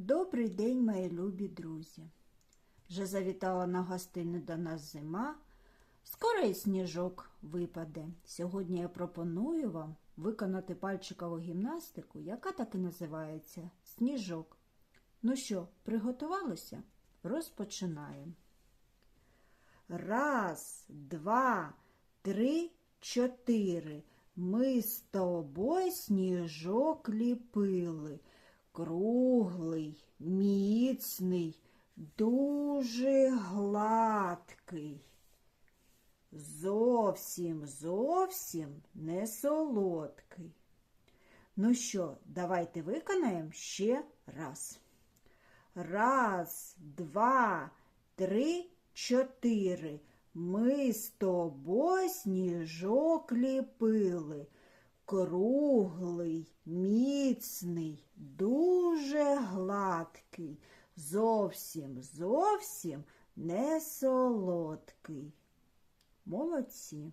Добрий день, мої любі друзі. Вже завітала на гостини до нас зима. Скоро і сніжок випаде. Сьогодні я пропоную вам виконати пальчикову гімнастику, яка так і називається сніжок. Ну що, приготувалися? Розпочинаємо. Раз, два, три, чотири. Ми з тобою сніжок ліпили. Круглий, міцний, дуже гладкий. Зовсім, зовсім не солодкий. Ну що, давайте виконаємо ще раз. Раз, два, три, чотири. Ми з тобою сніжок ліпили. Круглий, міцний, дуже гладкий, зовсім, зовсім не солодкий. Молодці.